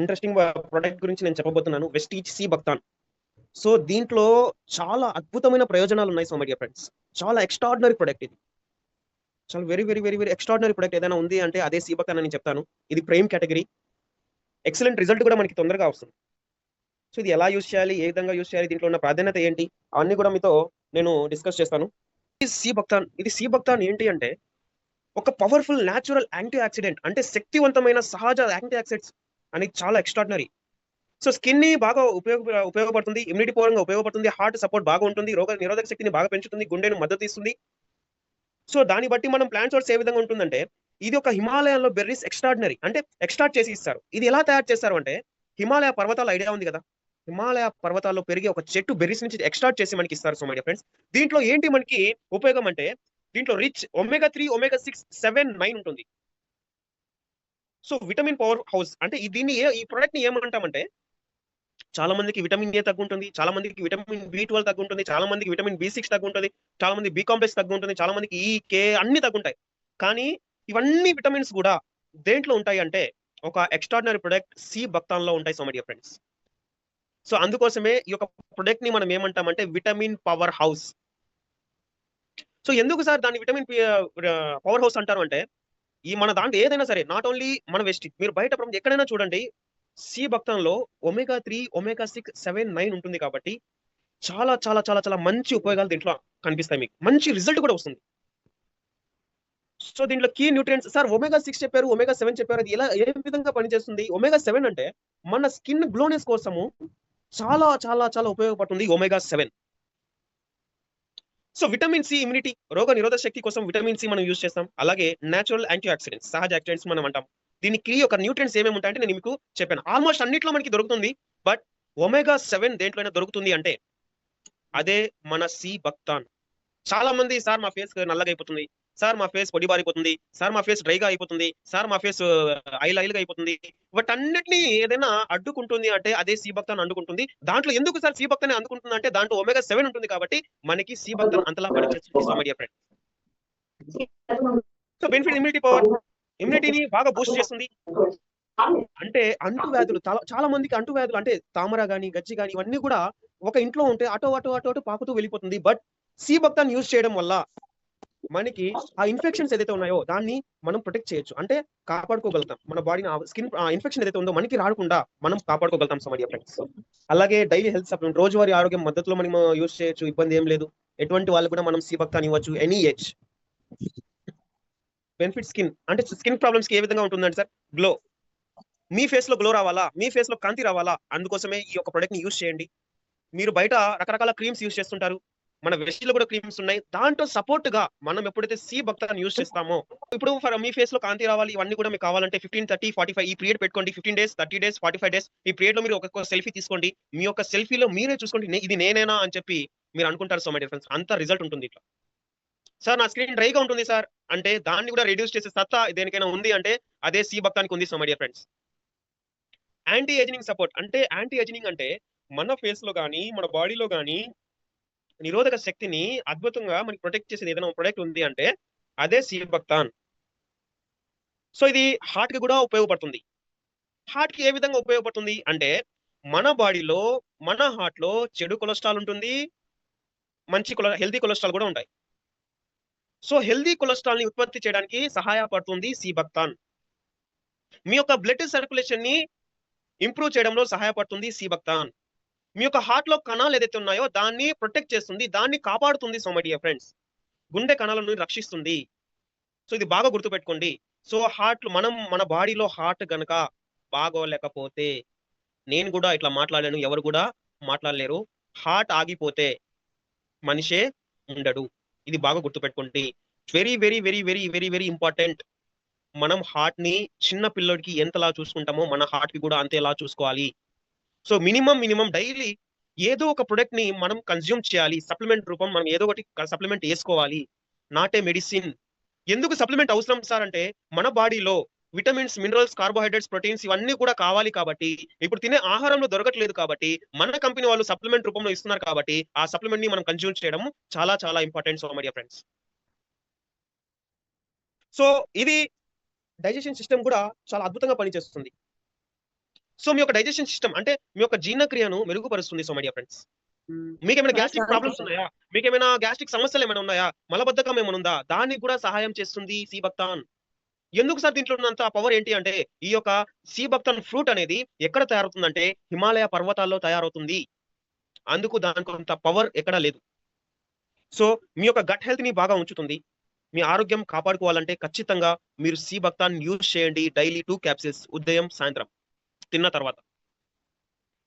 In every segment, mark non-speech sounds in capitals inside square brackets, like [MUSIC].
Interesting product గురించి నేను చెప్పబోతున్నాను. వెస్టీచ్ సి భక్తాన్ సో దీంట్లో చాలా అద్భుతమైన ప్రయోజనాలు ఉన్నాయి సో మై డియర్ ఫ్రెండ్స్. చాలా ఎక్స్ట్రాడినరీ ప్రొడక్ట్ ఇది. చాలా very very very very extraordinary product ఏదైనా ఉంది అంటే అదే సి భక్తాన్ అని చెప్తాను. ఇది ప్రేమ్ కేటగిరీ. ఎక్సలెంట్ రిజల్ట్ కూడా మనకి తొందరగా వస్తుంది. సో ఇది ఎలా యూస్ చేయాలి? ఏ విధంగా యూస్ చేయాలి? దీంట్లో ఉన్న ప్రాధాన్యత ఏంటి? అవన్నీ కూడా మీతో నేను డిస్కస్ చేస్తాను. సి భక్తాన్ ఇది సి భక్తాన్ ఏంటి అంటే ఒక పవర్ఫుల్ న్యాచురల్ యాంటీ ఆక్సిడెంట్ అంటే శక్తివంతమైన సహజ యాంటీ ఆక్సిడెంట్స్ అనేది చాలా ఎక్స్ట్రాడినరీ సో స్కిన్ని బాగా ఉపయోగ ఉపయోగపడుతుంది ఇమ్యూనిటీ పూర్వంగా ఉపయోగపడుతుంది హార్ట్ సపోర్ట్ బాగా ఉంటుంది రోగ నిరోధక శక్తిని బాగా పెంచుతుంది గుండెను మద్దతు ఇస్తుంది. సో దాన్ని బట్టి మనం ప్లాంట్ సోర్స్ ఏ విధంగా ఉంటుందంటే ఇది ఒక హిమాలయంలో బెర్రీస్ ఎక్స్ట్రాడినరీ అంటే ఎక్స్ట్రాక్ట్ చేసి ఇస్తారు. ఇది ఎలా తయారు చేస్తారు అంటే హిమాలయ పర్వతాల ఐడియా ఉంది కదా. హిమాలయ పర్వతాల్లో పెరిగే ఒక చెట్టు బెర్రీస్ నుంచి ఎక్స్ట్రాక్ట్ చేసి మనకి ఇస్తారు. సో మై ఫ్రెండ్స్ దీంట్లో ఏంటి మనకి ఉపయోగం అంటే దీంట్లో rich omega three omega six seven nine ఉంటుంది. సో విటమిన్ పవర్ హౌస్ అంటే దీన్ని ఏ ఈ ప్రొడక్ట్ని ఏమంటామంటే చాలా మందికి విటమిన్ ఏ తగ్గుంటుంది చాలా మందికి విటమిన్ బి ట్వెల్వ్ తగ్గుంటుంది చాలా మందికి విటమిన్ బి సిక్స్ తగ్గుంటుంది చాలా మంది బి కాంప్లెక్స్ తగ్గుంటుంది చాలా మందికి ఈ కే అన్ని తగ్గుంటాయి. కానీ ఇవన్నీ విటమిన్స్ కూడా దేంట్లో ఉంటాయి అంటే ఒక ఎక్స్ట్రాడినరీ ప్రొడక్ట్ సి భక్తాన్లో ఉంటాయి so my dear friends so అందుకోసమే ఈ యొక్క ప్రొడక్ట్ని మనం ఏమంటామంటే విటమిన్ పవర్ హౌస్. సో ఎందుకు సార్ దాన్ని విటమిన్ పవర్ హౌస్ అంటారు అంటే ఈ మన దాంట్లో ఏదైనా సరే నాట్ ఓన్లీ మన వెస్ట్ మీరు బయట ప్రపంచం ఎక్కడైనా చూడండి sea భక్తంలో omega three omega six seven nine ఉంటుంది కాబట్టి చాలా చాలా చాలా చాలా మంచి ఉపయోగాలు దీంట్లో కనిపిస్తాయి మీకు. మంచి రిజల్ట్ కూడా వస్తుంది. సో దీంట్లో key nutrients sir omega six చెప్పారు ఒమేగా సెవెన్ చెప్పారు అది ఎలా ఏ విధంగా పనిచేస్తుంది? ఒమేగా సెవెన్ అంటే మన స్కిన్ గ్లోనెస్ కోసము చాలా చాలా చాలా ఉపయోగపడుతుంది omega seven so vitamin C immunity రోగ నిరోధక శక్తి కోసం విటమిన్ సి మనం యూజ్ చేస్తాం. అలాగే నేచురల్ యాంటీ ఆక్సిడెంట్స్ సహజ ఆక్సిడెంట్స్ మనం అంటాం. దీనికి ఒక న్యూట్రియన్స్ ఏమేమి ఉంటాయంటే నేను మీకు చెప్పాను. ఆల్మోస్ట్ అన్నిట్లో మనకి దొరుకుతుంది. బట్ ఒమేగా సెవెన్ దేంట్లోనే దొరుకుతుంది అంటే అదే మన సి భక్తాన్ చాలా మంది సార్ మా ఫేస్ నల్లగా అయిపోతుంది. సార్ మా ఫేస్ పొడి బారిపోతుంది సార్ మా ఫేస్ డ్రైగా అయిపోతుంది సార్ మా ఫేస్ ఐల్ ఐల్గా అయిపోతుంది. బట్ అన్నిటినీ ఏదైనా అడ్డుకుంటుంది అంటే అదే సి భక్తాన్ని అడ్డుకుంటుంది. దాంట్లో ఎందుకు సార్ సి భక్తాన్ని అందుకుంటుంది అంటే దాంట్లో ఒమేగా సెవెన్ ఉంటుంది కాబట్టి మనకి సి అంతలా పనిచేస్తుంది so friend. So benefit immunity power ఇమ్యూనిటీని బాగా బూస్ట్ చేస్తుంది. అంటే అంటు వ్యాధులు చాలా మందికి అంటు వ్యాధులు అంటే తామర గాని గజ్జి గాని ఇవన్నీ కూడా ఒక ఇంట్లో ఉంటే అటో అటో అటో అటో పాకుతూ వెళ్ళిపోతుంది. బట్ సి భక్తాన్ని యూజ్ చేయడం వల్ల మనకి ఆ ఇన్ఫెక్షన్స్ ఏదైతే ఉన్నాయో దాన్ని మనం ప్రొటెక్ట్ చేయొచ్చు. అంటే కాపాడుకోగలుగుతాం. మన బాడీని స్కిన్ ఇన్ఫెక్షన్ ఏదైతే ఉందో మనకి రాకుండా మనం కాపాడుకోగలుగుతాం సో ఫ్రెండ్స్ అలాగే డైలీ హెల్త్ సప్లిమెంట్ రోజువారీ ఆరోగ్యం మద్దతులో మనం యూజ్ చేయొచ్చు ఇబ్బంది ఏం లేదు. ఎటువంటి వాళ్ళు కూడా మనం సి భక్తాన్ని ఇవ్వచ్చు ఎనీ ఏజ్ బెనిఫిట్ స్కిన్ అంటే స్కిన్ ప్రాబ్లమ్స్కి ఏ విధంగా ఉంటుందంటే సార్? గ్లో మీ ఫేస్లో గ్లో రావాలా? మీ ఫేస్లో కాంతి రావాలా? అందుకోసమే ఈ యొక్క ప్రొడక్ట్ని యూజ్ చేయండి. మీరు బయట రకరకాల క్రీమ్స్ యూజ్ చేస్తుంటారు. మన వెస్ట్లో కూడా క్రీమ్స్ ఉన్నాయి. దాంట్లో సపోర్ట్గా మనం ఎప్పుడైతే సి భక్తాన్ని యూజ్ చేస్తామో ఇప్పుడు ఫర్ మీ ఫేస్లో కాంతి రావాలి ఇవన్నీ కూడా మీకు కావాలంటే ఫిఫ్టీన్ థర్టీ ఫార్టీ ఫైవ్ ఈ పీరియడ్ పెట్టుకోండి. Fifteen days thirty days forty five days ఈ పీరియడ్లో మీరు ఒక సెల్ఫీ తీసుకోండి. మీ యొక్క సెల్ఫీలో మీరే చూసుకోండి. ఇది నేనేనా అని చెప్పి మీరు అనుకుంటారు సో మై డిఫరెన్స్ అంత రిజల్ట్ ఉంటుంది ఇట్లా. సార్ నా స్క్రీన్ డ్రైగా ఉంటుంది సార్. అంటే దాన్ని కూడా రెడ్యూస్ చేసే సత్తా దేనికైనా ఉంది అంటే అదే సి భక్తానికి ఉంది so my dear friends. Anti ageing support అంటే యాంటీ ఏజినింగ్ అంటే మన ఫేస్లో కానీ మన బాడీలో కానీ నిరోధక శక్తిని అద్భుతంగా మనకి ప్రొటెక్ట్ చేసేది ఏదైనా ప్రొడక్ట్ ఉంది అంటే అదే భక్తాన్. సో ఇది హార్ట్కి కూడా ఉపయోగపడుతుంది. హార్ట్కి ఏ విధంగా ఉపయోగపడుతుంది అంటే మన బాడీలో మన హార్ట్లో చెడు కొలెస్ట్రాల్ ఉంటుంది మంచి కొల హెల్దీ కొలెస్ట్రాల్ కూడా ఉంటాయి. సో హెల్దీ కొలెస్ట్రాల్ని ఉత్పత్తి చేయడానికి సహాయపడుతుంది భక్తాన్. మీ యొక్క బ్లడ్ సర్క్యులేషన్ని ఇంప్రూవ్ చేయడంలో సహాయపడుతుంది భక్తాన్. మీ యొక్క హార్ట్లో కణాలు ఏదైతే ఉన్నాయో దాన్ని ప్రొటెక్ట్ చేస్తుంది దాన్ని కాపాడుతుంది సో మై డియర్ ఫ్రెండ్స్ గుండె కణాలను రక్షిస్తుంది. సో ఇది బాగా గుర్తుపెట్టుకోండి. సో హార్ట్ మనం మన బాడీలో హార్ట్ గనక బాగోలేకపోతే నేను కూడా ఇట్లా మాట్లాడలేను ఎవరు కూడా మాట్లాడలేరు. హార్ట్ ఆగిపోతే మనిషే ఉండడు. ఇది బాగా గుర్తుపెట్టుకోండి. Very very very very very very important మనం హార్ట్ని చిన్న పిల్లడికి ఎంతలా చూసుకుంటామో మన హార్ట్కి కూడా అంతేలా చూసుకోవాలి. సో మినిమం మినిమం డైలీ ఏదో ఒక ప్రొడక్ట్ని మనం కన్జ్యూమ్ చేయాలి. సప్లిమెంట్ రూపం మనం ఏదో ఒకటి సప్లిమెంట్ వేసుకోవాలి. నాట్ ఏ మెడిసిన్ ఎందుకు సప్లిమెంట్ అవసరం సార్ అంటే మన బాడీలో విటమిన్స్ మినరల్స్ కార్బోహైడ్రేట్స్ ప్రోటీన్స్ ఇవన్నీ కూడా కావాలి కాబట్టి ఇప్పుడు తినే ఆహారంలో దొరకట్లేదు కాబట్టి మన కంపెనీ వాళ్ళు సప్లిమెంట్ రూపంలో ఇస్తున్నారు కాబట్టి ఆ సప్లిమెంట్ని మనం కన్జ్యూమ్ చేయడం చాలా చాలా important so my friends so ఇది డైజెషన్ సిస్టమ్ కూడా చాలా అద్భుతంగా పనిచేస్తుంది. సో మీ యొక్క డైజెషన్ సిస్టమ్ అంటే మీ యొక్క జీర్ణక్రియను మెరుగుపరుస్తుంది సో మై డియర్ ఫ్రెండ్స్ హ్మ్. మీకేమైనా గ్యాస్ట్రిక్ ప్రాబ్లమ్స్. ఉన్నాయా? మీకేమైనా గ్యాస్ట్రిక్ సమస్యలు ఏమైనా ఉన్నాయా? మలబద్ధకం ఏమైనా ఉందా? దానికి కూడా సహాయం చేస్తుంది సి భక్తాన్. ఎందుకు సార్ దీంట్లో ఉన్నంత పవర్ ఏంటి అంటే ఈ యొక్క సి భక్తాన్ ఫ్రూట్ అనేది ఎక్కడ తయారవుతుందంటే హిమాలయ పర్వతాల్లో తయారవుతుంది. అందుకు దానికి అంత పవర్ ఎక్కడా లేదు. సో మీ యొక్క గట్ హెల్త్ని బాగా ఉంచుతుంది. మీ ఆరోగ్యం కాపాడుకోవాలంటే ఖచ్చితంగా మీరు సి భక్తాన్ యూజ్ చేయండి డైలీ టూ క్యాప్సిల్స్ ఉదయం సాయంత్రం. తిన్న తర్వాత.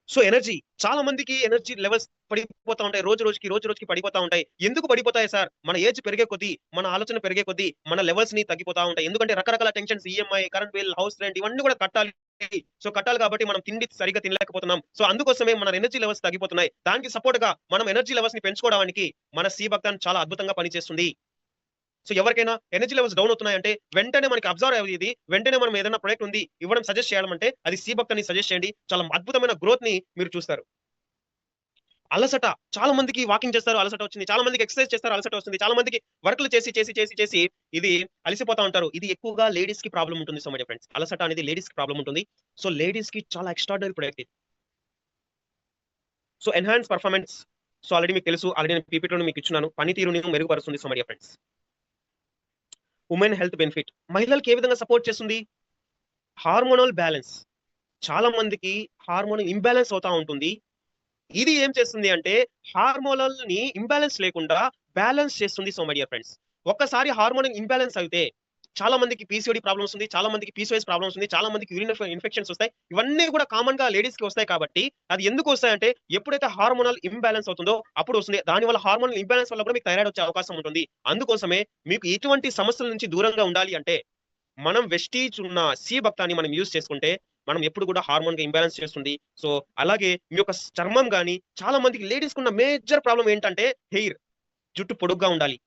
సో ఎనర్జీ చాలా మందికి ఎనర్జీ లెవెల్స్ పడిపోతా ఉంటాయి. రోజు రోజుకి రోజు రోజుకి పడిపోతా ఉంటాయి. ఎందుకు పడిపోతాయి సార్? మన ఏజ్ పెరిగే కొద్దీ మన ఆలోచన పెరిగే కొద్దీ మన లెవెల్స్ని తగ్గిపోతా ఉంటాయి. ఎందుకంటే రకరకాల tensions EMI current bill house rent ఇవన్నీ కూడా కట్టాలి. సో కట్టాలి కాబట్టి మనం తిండి సరిగ్గా తినలేకపోతున్నాం. సో అందుకోసమే మన ఎనర్జీ లెవెల్స్ తగ్గిపోతున్నాయి. దానికి సపోర్ట్గా మనం ఎనర్జీ లెవెల్స్ని పెంచుకోవడానికి మన సి భక్తాన్ని చాలా అద్భుతంగా పనిచేస్తుంది. సో ఎవరికైనా ఎనర్జీ లెవెల్స్ డౌన్ అవుతున్నాయంటే వెంటనే మనకి అబ్జర్వ్ అయ్యేది వెంటనే మనం ఏదైనా ప్రొడక్ట్ ఉంది ఇవ్వడం సజెస్ట్ చేయడం అంటే అది సి అని సజెస్ట్ చేయండి. చాలా అద్భుతమైన గ్రోత్ని మీరు చూస్తారు. అలసట చాలా మందికి వాకింగ్ చేస్తారు అలసట వచ్చింది. చాలా మందికి ఎక్సర్సైజ్ చేస్తారు అలసట వస్తుంది. చాలా మందికి వర్క్లు చేసి చేసి చేసి చేసి ఇది అలసిపోతా ఉంటారు. ఇది ఎక్కువగా లేడీస్కి ప్రాబ్లం ఉంటుంది సో మై ఫ్రెండ్స్ అలసట అనేది లేడీస్కి ప్రాబ్లం ఉంటుంది. సో లేడీస్కి చాలా extraordinary product so enhance performance so already మీకు తెలుసు ఆల్రెడీ నేను పీపీటీలో మీకు ఇచ్చున్నాను. పనితీరుని మెరుగుపరుస్తుంది so my friends women health benefit. మహిళలకు ఏ విధంగా సపోర్ట్ చేస్తుంది? Hormonal balance. చాలా మందికి హార్మోన్ ఇంబ్యాలెన్స్ అవుతా ఉంటుంది. ఇది ఏం చేస్తుంది అంటే హార్మోనల్ని ఇంబ్యాలెన్స్ లేకుండా బ్యాలెన్స్ చేస్తుంది సో మై డియర్ ఫ్రెండ్స్. ఒక్కసారి హార్మోన్ ఇంబ్యాలెన్స్ అయితే చాలా మందికి పీసీఓడి ప్రాబ్లమ్స్ ఉంది చాలా మందికి పీసీఓఎస్ ప్రాబ్లమ్స్ ఉంది చాలా మందికి యూరిన్ ఇన్ఫెక్షన్స్ వస్తాయి. ఇవన్నీ కూడా కామన్గా లేడీస్కి వస్తాయి కాబట్టి అది ఎందుకు వస్తాయంటే ఎప్పుడైతే హార్మోనల్ ఇంబ్యాలెన్స్ అవుతుందో అప్పుడు వస్తుంది. దాని వల్ల హార్మోనల్ ఇంబ్యాలెన్స్ వల్ల కూడా మీకు థైరాయిడ్ వచ్చే అవకాశం ఉంటుంది. అందుకోసమే మీకు ఎటువంటి సమస్యల నుంచి దూరంగా ఉండాలి అంటే మనం వెస్టీజ్ ఉన్న సి భక్తాన్ని మనం యూజ్ చేసుకుంటే మనం ఎప్పుడు కూడా హార్మోన్గా ఇంబ్యాలెన్స్ చేస్తుంది. సో అలాగే మీ యొక్క చర్మం గానీ చాలా మందికి లేడీస్ కున్న మేజర్ ప్రాబ్లం ఏంటంటే హెయిర్ జుట్టు పొడుగ్గా ఉండాలి.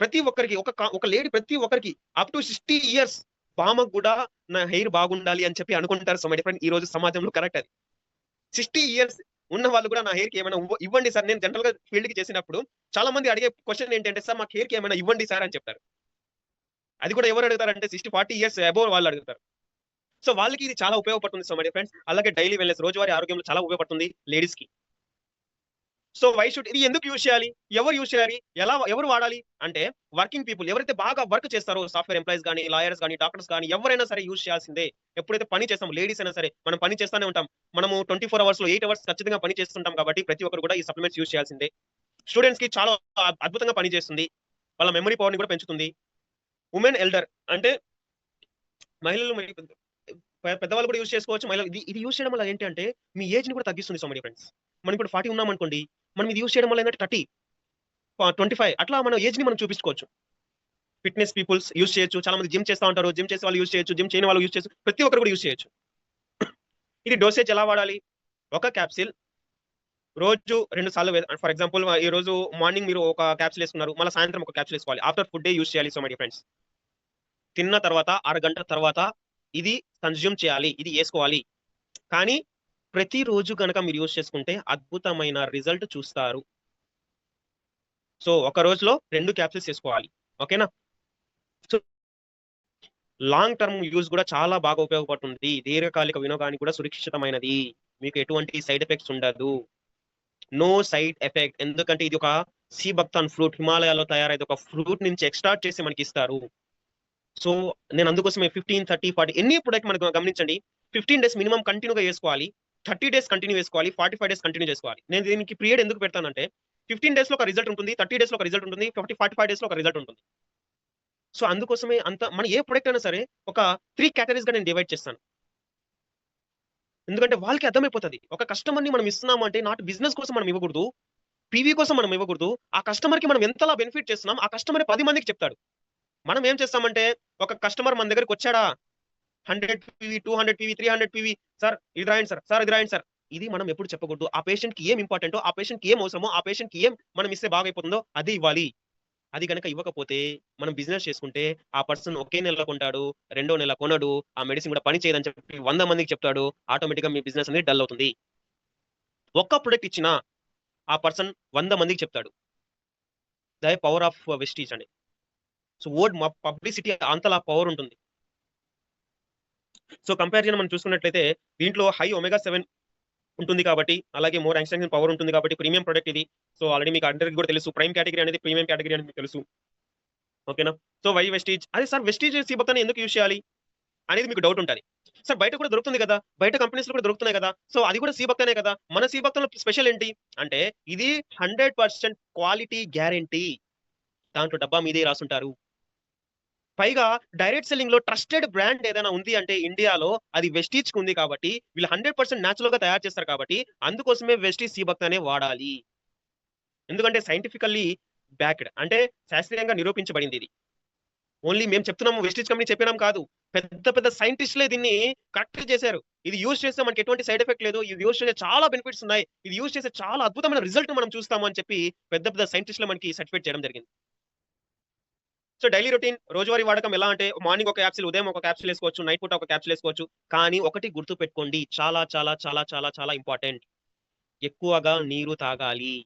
ప్రతి ఒక్కరికి ఒక ఒక లేడీ ప్రతి ఒక్కరికి అప్ టు సిక్స్టీ ఇయర్స్ బామకు కూడా నా హెయిర్ బాగుండాలి అని చెప్పి అనుకుంటారు సో మై ఈ రోజు సమాజంలో కరెక్ట్ అది. సిక్స్టీ ఇయర్స్ ఉన్న వాళ్ళు కూడా నా హెయిర్కి ఏమైనా ఇవ్వండి సార్ నేను జనరల్గా ఫీల్డ్కి చేసినప్పుడు చాలా మంది అడిగే క్వశ్చన్ ఏంటంటే సార్ మాకు హెయిర్కి ఏమైనా ఇవ్వండి సార్ అని చెప్తారు. అది కూడా ఎవరు అడుగుతారంటే సిక్స్టీ ఫార్టీ ఇయర్స్ అబోవ్ వాళ్ళు అడుగుతారు. సో వాళ్ళకి ఇది చాలా ఉపయోగపడుతుంది సో మై ఫ్రెండ్స్ అలాగే డైలీ వెల్నెస్ రోజువారీ ఆరోగ్యంలో చాలా ఉపయోగపడుతుంది లేడీస్కి. సో వై షుడ్ ఇది ఎందుకు యూజ్ చేయాలి? ఎవరు యూజ్ చేయాలి? ఎలా ఎవరు వాడాలి? అంటే వర్కింగ్ పీపుల్ ఎవరైతే బాగా వర్క్ చేస్తారో సాఫ్ట్వేర్ ఎంప్లాయీస్ కానీ లాయర్స్ కానీ డాక్టర్స్ కానీ ఎవరైనా సరే యూజ్ చేయాల్సిందే. ఎప్పుడైతే పని చేస్తాం లేడీస్ అయినా సరే మనం పని చేస్తానే ఉంటాం. మనము ట్వంటీ ఫోర్ అవర్స్లో ఎయిట్ అవర్స్ ఖచ్చితంగా పని చేస్తుంటాం కాబట్టి ప్రతి ఒక్కరు కూడా ఈ సప్లిమెంట్స్ యూజ్ చేయాల్సిందే. స్టూడెంట్స్కి చాలా అద్భుతంగా పని చేస్తుంది. వాళ్ళ మెమరీ పవర్ని కూడా పెంచుతుంది. ఉమెన్ ఎల్డర్ అంటే మహిళలు పెద్దవాళ్ళు కూడా యూజ్ చేసుకోవచ్చు. మహిళలు ఇది ఇది యూజ్ చేయడం వల్ల ఏంటి అంటే మీ ఏజ్ని కూడా తగ్గిస్తుంది సో మై ఫ్రెండ్స్ మనం ఇప్పుడు ఫార్టీ ఉన్నాం అనుకోండి మనం ఇది యూజ్ చేయడం వల్ల ఏంటంటే థర్టీ ట్వంటీ ఫైవ్ అట్లా మన ఏజ్ని మనం చూపించుకోవచ్చు. ఫిట్నెస్ పీపుల్స్ యూజ్ చేయొచ్చు. చాలా మంది జిమ్ చేస్తా ఉంటారు. జిమ్ చేసే వాళ్ళు యూజ్ చేయొచ్చు. జిమ్ చేయని వాళ్ళు యూజ్ చేయొచ్చు. ప్రతి ఒక్కరు కూడా యూజ్ చేయొచ్చు. [COUGHS] ఇది డోసేజ్ ఎలా వాడాలి? ఒక క్యాప్సిల్ రోజు రెండు సార్లు ఫర్ ఎగ్జాంపుల్ ఈ రోజు మార్నింగ్ మీరు ఒక క్యాప్సిల్ వేసుకున్నారు. మళ్ళీ సాయంత్రం ఒక క్యాప్సిల్ వేసుకోవాలి. ఆఫ్టర్ ఫుడ్ డే యూజ్ చేయాలి సో మై ఫ్రెండ్స్ తిన్న తర్వాత అరగంట తర్వాత ఇది కన్జ్యూమ్ చేయాలి. ఇది వేసుకోవాలి. కానీ ప్రతిరోజు కనుక మీరు యూజ్ చేసుకుంటే అద్భుతమైన రిజల్ట్ చూస్తారు. సో ఒక రోజులో రెండు క్యాప్సిల్స్ వేసుకోవాలి. ఓకేనా? సో లాంగ్ టర్మ్ యూజ్ కూడా చాలా బాగా ఉపయోగపడుతుంది. దీర్ఘకాలిక వినియోగానికి కూడా సురక్షితమైనది. మీకు ఎటువంటి సైడ్ ఎఫెక్ట్స్ ఉండదు. No side effect. ఎందుకంటే ఇది ఒక సి బక్తాన్ ఫ్రూట్. హిమాలయాలో తయారైతే ఒక ఫ్రూట్ నుంచి ఎక్స్ట్రాక్ట్ చేసి మనకి ఇస్తారు. సో నేను అందుకోసమే ఫిఫ్టీన్ థర్టీ ఫార్టీ ఎన్ని ప్రొడక్ట్ మనకు గమనించండి ఫిఫ్టీన్ డేస్ మినిమం కంటిన్యూగా వేసుకోవాలి. థర్టీ డేస్ కంటిన్యూ చేసుకోవాలి ఫార్టీ ఫైవ్ డేస్ కంటిన్యూ చేసుకోవాలి. నేను దీనికి పీరియడ్ ఎందుకు పెడతానంటే ఫిఫ్టీన్ డేస్లో ఒక రిజల్ట్ ఉంటుంది థర్టీ డేస్లో ఒక రిజల్ట్ ఉంటుంది ఫిఫ్టీ ఫార్టీ ఫైవ్ డేస్లో ఒక రిజల్ట్ ఉంటుంది. సో అందుకోసమే అంత మన ఏ ప్రొడక్ట్ అయినా సరే ఒక త్రీ కేటరీస్గా నేను డివైడ్ చేస్తాను. ఎందుకంటే వాళ్ళకి అర్థమైపోతుంది. ఒక కస్టమర్ని మనం ఇస్తున్నాము అంటే నాట్ బిజినెస్ కోసం మనం ఇవ్వకూడదు పీవీ కోసం మనం ఇవ్వకూడదు ఆ కస్టమర్కి మనం ఎంతలా బెనిఫిట్ చేస్తున్నాం ఆ కస్టమర్ పది మందికి చెప్తాడు. మనం ఏం చేస్తామంటే ఒక కస్టమర్ మన దగ్గరికి వచ్చాడా hundred PV two hundred PV three hundred PV. Sir ఇది రాయండి సార్ సార్ ఇది రాయండి సార్. ఇది మనం ఎప్పుడు చెప్పకూడదు. ఆ పేషెంట్కి ఏం ఇంపార్టెంటో ఆ పేషెంట్కి ఏం అవసరమో ఆ పేషెంట్కి ఏం మనం ఇస్తే బాగైపోతుందో అది ఇవ్వాలి. అది కనుక ఇవ్వకపోతే మనం బిజినెస్ చేసుకుంటే ఆ పర్సన్ ఒకే నెల కొంటాడు రెండో నెల కొనడు ఆ మెడిసిన్ కూడా పని చేయదని చెప్పి వంద మందికి చెప్తాడు ఆటోమేటిక్గా మీ బిజినెస్ అనేది డల్ అవుతుంది. ఒక్క ప్రొడక్ట్ ఇచ్చినా ఆ పర్సన్ వంద మందికి చెప్తాడు. ద పవర్ ఆఫ్ వెస్టీజ్ అండి సో వర్డ్ పబ్లిసిటీ అంతలా పవర్ ఉంటుంది. సో కంపారిజన్ మనం చూసుకున్నట్లయితే దీంట్లో హై ఒమెగా సెవెన్ ఉంటుంది కాబట్టి అలాగే మోర్ యాంక్షన్ పవర్ ఉంటుంది కాబట్టి ప్రీమియం ప్రొడక్ట్ ఇది. సో ఆల్రెడీ మీకు అందరికి కూడా తెలుసు. ప్రైమ్ కేటగిరీ అనేది ప్రీమియం కేటగిరీ అనేది మీకు తెలుసు. ఓకేనా? So why Vestige? అదే సార్ వెస్టీజ్ సీబక్తాన్ని ఎందుకు యూజ్ చేయాలి అనేది మీకు డౌట్ ఉంటుంది. సార్ బయట కూడా దొరుకుతుంది కదా? బయట కంపెనీస్లో కూడా దొరుకుతున్నాయి కదా? సో అది కూడా సీబక్తానే కదా? మన సీబక్తంలో స్పెషల్ ఏంటి? అంటే ఇది హండ్రెడ్ పర్సెంట్ క్వాలిటీ గ్యారంటీ. దాంట్లో డబ్బా మీదే రాసుంటారు. పైగా డైరెక్ట్ సెల్లింగ్లో ట్రస్టెడ్ బ్రాండ్ ఏదైనా ఉంది అంటే ఇండియాలో అది వెస్టీజ్ ఉంది కాబట్టి వీళ్ళు హండ్రెడ్ పర్సెంట్ న్యాచురల్గా తయారు చేస్తారు కాబట్టి అందుకోసమే వెస్టీజ్ సీబక్త అనే వాడాలి. ఎందుకంటే సైంటిఫికల్లీ బ్యాక్డ్ అంటే శాస్త్రీయంగా నిరూపించబడింది ఇది. ఓన్లీ మేము చెప్తున్నాము వెస్టీజ్ కంపెనీ చెప్పినాం కాదు. పెద్ద పెద్ద సైంటిస్టులే దీన్ని కరెక్ట్ చేశారు. ఇది యూజ్ చేస్తే మనకి ఎటువంటి సైడ్ ఎఫెక్ట్ లేదు. ఇది యూజ్ చేసే చాలా బెనిఫిట్స్ ఉన్నాయి. ఇది యూజ్ చేసే చాలా అద్భుతమైన రిజల్ట్ మనం చూస్తాము అని చెప్పి పెద్ద పెద్ద సైంటిస్టులు మనకి సర్టిఫికేట్ చేయడం జరిగింది. సో డైలీ రొటీన్ రోజువారీ వాడకం ఎలా అంటే మార్నింగ్ ఒక క్యాప్సిల్ ఉదయం ఒక క్యాప్సిల్ వేసుకోవచ్చు నైట్ పూట ఒక క్యాప్సిల్ వేసుకోవచ్చు. కానీ ఒకటి గుర్తు పెట్టుకోండి చాలా చాలా చాలా చాలా చాలా ఇంపార్టెంట్ ఎక్కువగా నీరు తాగాలి.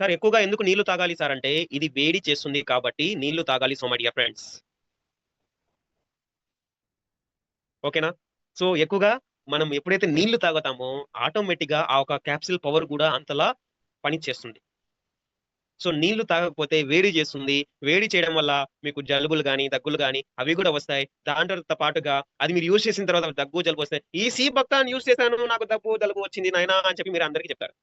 సార్ ఎక్కువగా ఎందుకు నీళ్ళు తాగాలి సార్ అంటే ఇది వేడి చేస్తుంది కాబట్టి నీళ్ళు తాగాలి సో మై డియర్ ఫ్రెండ్స్ ఓకేనా సో ఎక్కువగా మనం ఎప్పుడైతే నీళ్ళు తాగుతామో ఆటోమేటిక్గా ఆ ఒక క్యాప్సిల్ పవర్ కూడా అంతలా పనిచేస్తుంది. సో నీళ్ళు తాగకపోతే వేడి చేస్తుంది. వేడి చేయడం వల్ల మీకు జలుబులు కానీ దగ్గులు కానీ అవి కూడా వస్తాయి. దాంతో పాటుగా అది మీరు యూజ్ చేసిన తర్వాత దగ్గు జలుబు వస్తాయి. ఈ సీ భక్తాన్ని యూజ్ చేశాను. నాకు దగ్గు జలుబు వచ్చింది నాయనా అని చెప్పి మీరు అందరికీ చెప్తారు.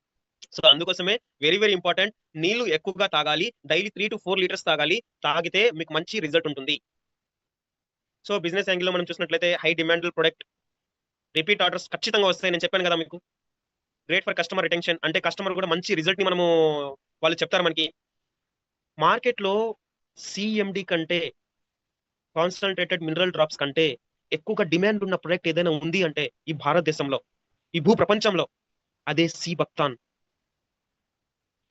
సో అందుకోసమే వెరీ వెరీ ఇంపార్టెంట్ నీళ్ళు ఎక్కువగా తాగాలి. Daily three to four litres తాగాలి. తాగితే మీకు మంచి రిజల్ట్ ఉంటుంది. సో బిజినెస్ యాంగిల్లో మనం చూసినట్లయితే high demand product repeat orders ఖచ్చితంగా వస్తాయి. నేను చెప్పాను కదా మీకు. గ్రేట్ ఫర్ కస్టమర్ రిటెన్షన్ అంటే కస్టమర్ కూడా మంచి రిజల్ట్ని మనము వాళ్ళు చెప్తారు మనకి మార్కెట్లో సిఎండి కంటే కాన్సన్ట్రేటెడ్ మినరల్ డ్రాప్స్ కంటే ఎక్కువగా డిమాండ్ ఉన్న ప్రొడక్ట్ ఏదైనా ఉంది అంటే ఈ భారతదేశంలో ఈ భూ ప్రపంచంలో అదే సి బక్తాన్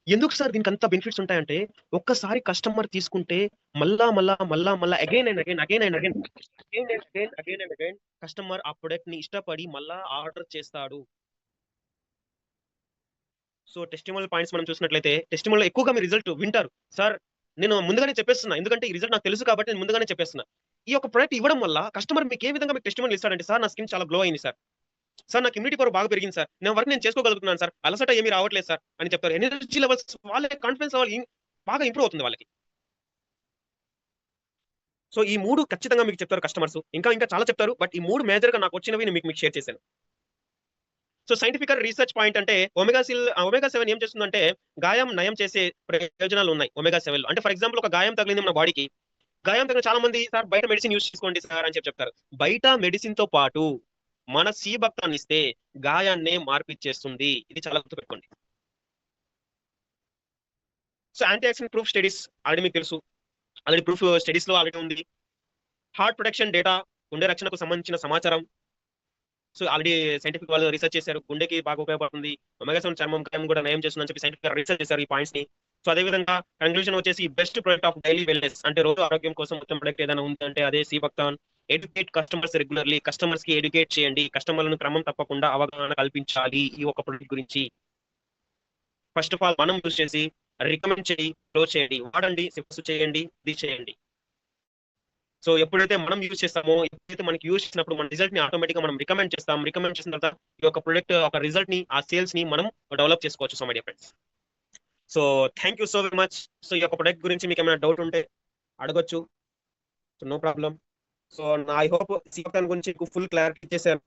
ఎందుకు సార్ దీనికి అంత బెనిఫిట్స్ ఉంటాయంటే ఒక్కసారి కస్టమర్ తీసుకుంటే మళ్ళా మళ్ళా మళ్ళా మళ్ళా again and again again and again again and again again and again customer ఆ ప్రొడక్ట్ని ఇష్టపడి మళ్ళా ఆర్డర్ చేస్తాడు. సో టెస్టిమల్ పాయింట్స్ మనం చూసినట్లయితే టెస్టిమల్ ఎక్కువగా మీ రిజల్ట్ వింటారు. సార్ నేను ముందుగానే చెప్పేస్తున్నా. ఎందుకంటే ఈ రిజల్ట్ నాకు తెలుసు కాబట్టి నేను ముందుగానే చెప్పేస్తున్నా. ఈ యొక్క ప్రొడక్ట్ ఇవ్వడం వల్ల కస్టమర్ మీకు ఏ విధంగా మీకు టెస్టిమల్ ఇస్తాడంటే సార్ నా స్కిన్ చాలా గ్లో అయింది సార్ సార్ నాకు ఇమ్యూనిటీ పవర్ బాగా పెరిగింది సార్ నేను వర్క్ నేను చేసుకోగలుగుతున్నాను సార్ అలసట ఏమీ రావట్లేదు సార్ అని చెప్తారు. ఎనర్జీ లెవెల్స్ వాళ్ళ కాన్ఫిడెన్స్ లెవెల్ బాగా ఇంప్రూవ్ అవుతుంది వాళ్ళకి. సో ఈ మూడు ఖచ్చితంగా మీకు చెప్తారు కస్టమర్స్ ఇంకా ఇంకా చాలా చెప్తారు. బట్ ఈ మూడు మేజర్గా నాకు వచ్చినవి నేను మీకు మీకు షేర్ చేశాను. సో సైంటిఫిక్ రీసెర్చ్ పాయింట్ అంటే ఒమెగా సిల్ ఒమెగా సెవెన్ ఏం చేస్తుందంటే గాయం నయం చేసే ప్రయోజనాలు ఉన్నాయి ఒమెగా సెవెన్లో. అంటే ఫర్ ఎగ్జాంపుల్ ఒక గాయం తగిలింది మన బాడీకి గాయం తగిన చాలా మంది సార్ బయట మెడిసిన్ యూస్ చేసుకోండి సార్ అని చెప్పి చెప్తారు. బయట మెడిసిన్తో పాటు మన సి భక్తాన్ని ఇస్తే గాయాన్నే మార్పిచ్చేస్తుంది ఇది చాలా గుర్తుపెట్టుకోండి. So antioxidant proof studies already మీకు తెలుసు. ఆల్రెడీ ప్రూఫ్ స్టడీస్లో ఆల్రెడీ ఉంది. హార్ట్ ప్రొటెక్షన్ డేటా గుండె రక్షణకు సంబంధించిన సమాచారం సో ఆల్రెడీ సైంటిఫిక్ వాళ్ళు రీసెర్చ్ చేశారు. గుండెకి బాగా ఉపయోగపడుతుంది. ఒమెగా సెవెన్ చర్మం కాయం కూడా నయం చేస్తుందని చెప్పి సైంటిఫిక్ రీసెర్చ్ చేశారు ఈ పాయింట్స్ని. సో అదే విధంగా కంక్లూజన్ వచ్చేసి best product of daily wellness అంటే రోజు ఆరోగ్యం కోసం మొత్తం ప్రొడక్ట్ ఏదైనా ఉంది అంటే అదే sea buckthorn educate customers regularly కస్టమర్స్కి ఎడ్యుకేట్ చేయండి. కస్టమర్లను క్రమం తప్పకుండా అవగాహన కల్పించాలి ఈ ఒక ప్రొడక్ట్ గురించి. ఫస్ట్ ఆఫ్ ఆల్ మనం యూస్ చేసి రికమెండ్ చేయి క్లోజ్ చేయండి. వాడండి సిఫార్సు చేయండి ఇది చేయండి. సో ఎప్పుడైతే మనం యూజ్ చేస్తామో ఎప్పుడైతే మనకి యూజ్ చేసినప్పుడు మన రిజల్ట్ని ఆటోమేటిక్గా మనం రికమెండ్ చేస్తాం రికమెండ్ చేసిన తర్వాత ఈ యొక్క ప్రొడక్ట్ ఒక రిజల్ట్ని ఆ సేల్స్ని మనం డెవలప్ చేసుకోవచ్చు so my friends so thank you so very much so ఈ యొక్క ప్రొడక్ట్ గురించి మీకు ఏమైనా డౌట్ ఉంటే అడగొచ్చు. So no problem so I hope sea buckthorn గురించి ఫుల్ క్లారిటీ ఇచ్చేసాను